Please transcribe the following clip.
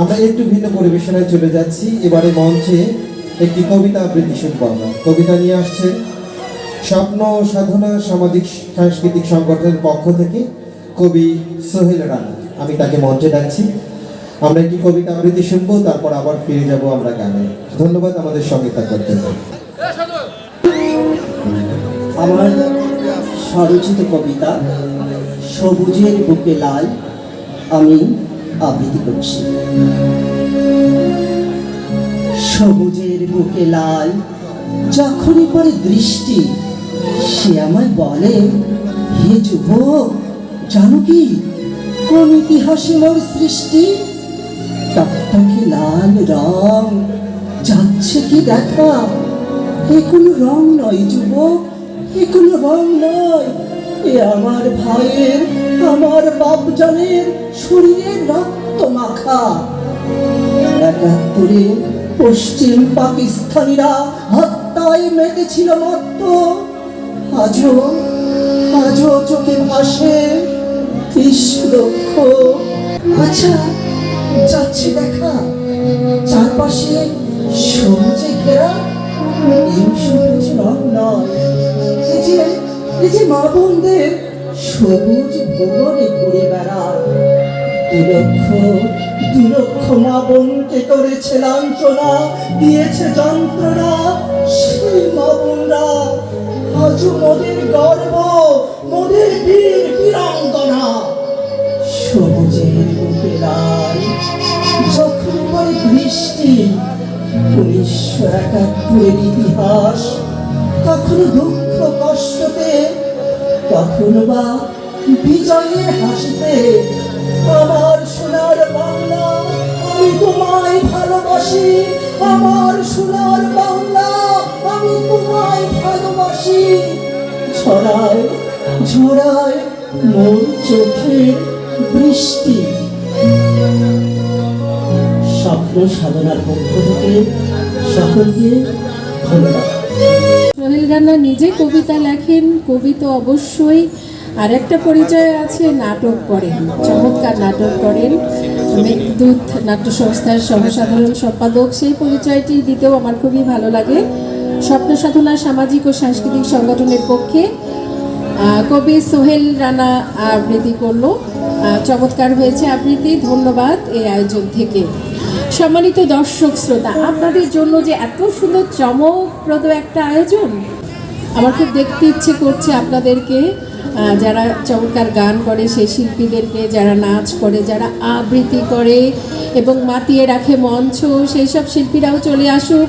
আমরা একটু ভিন্ন পরিবেশনায় চলে যাচ্ছি। এবারে মঞ্চে একটি কবিতা আবৃত্তি শুনব আমরা। কবিতা নিয়ে আসছেন স্বপ্ন সাধনা সামাজিক, সাংস্কৃতিক সংগঠনের পক্ষ থেকে কবি সোহেল রানা। আমি তাকে মঞ্চে ডাকছি। আমরা একটি কবিতা আবৃত্তি শুনব, তারপর আবার ফিরে যাব আমরা গানে। ধন্যবাদ আমাদের সঙ্গে থাকার জন্য। আমার স্বরচিত কবিতা, সবুজের বুকে লাল, আমি আবৃত্তি করছি। সবুজের বুকে লাল, যখনই পরে দৃষ্টি, সে আমায় বলে, হে যুবক, জানো কি? কোন ইতিহাসে মোর সৃষ্টি? টকটকে লাল রং, যাচ্ছে কি দেখা? এ কোনো রং নয় যুবক, এ কোনো রং নয়। আমার ভাইয়ের, আমার রক্ত মাখা। একাত্তরে পশ্চিম পাকিস্তানিরা হত্যায় মেতেছিল মত্ত। আজও আজও চোখে ভাসে ত্রিশ লক্ষ। আচ্ছা যাচ্ছে দেখা। চারপাশে সবুজে ঘেরা সবুজ রং যে মা বোনদের। সবুজ ভুবনে ঘুরে বেড়ায় দু লক্ষ দু লক্ষ মা বোনকে করেছে লাঞ্ছনা, দিয়েছে যন্ত্রণা। সেই মা বোনরা আজ মোদের গর্ব, মোদের বীর বীরাঙ্গনা। সবুজের বুকে লাল যখন পরে বৃষ্টি, উনিশশো একাত্তরের ইতিহাস, তখন দুঃখ কষ্টতে কখনো বা বিজয়ের হাসিতে আমার সোনার বাংলা, আমি তোমায় ভালোবাসি। আমার সোনার বাংলা, আমি তোমায় ভালোবাসি। ছড়ায় ঝরায় মোর চোখের বৃষ্টি। স্বপ্ন সাধনার পক্ষ থেকে সকলকে ধন্যবাদ। সোহেল রানা নিজে কবিতা লেখেন, কবি তো অবশ্যই। আর একটা পরিচয় আছে, নাটক করেন, চমৎকার নাটক করেন। মেঘদূত নাট্য সংস্থার সহসাধারণ সম্পাদক, সেই পরিচয়টি দিতেও আমার খুবই ভালো লাগে। স্বপ্ন সাধনা সামাজিক ও সাংস্কৃতিক সংগঠনের পক্ষে কবি সোহেল রানা আবৃত্তি করল। চমৎকার হয়েছে আবৃত্তি, ধন্যবাদ এই আয়োজন থেকে। সম্মানিত দর্শক শ্রোতা, আপনাদের জন্য যে এত সুন্দর চমকপ্রদ একটা আয়োজন, আমার খুব দেখতে ইচ্ছে করছে আপনাদেরকে যারা চমৎকার গান করে সেই শিল্পীদেরকে, যারা নাচ করে, যারা আবৃত্তি করে এবং মাতিয়ে রাখে মঞ্চ, সেই সব শিল্পীরাও চলে আসুক।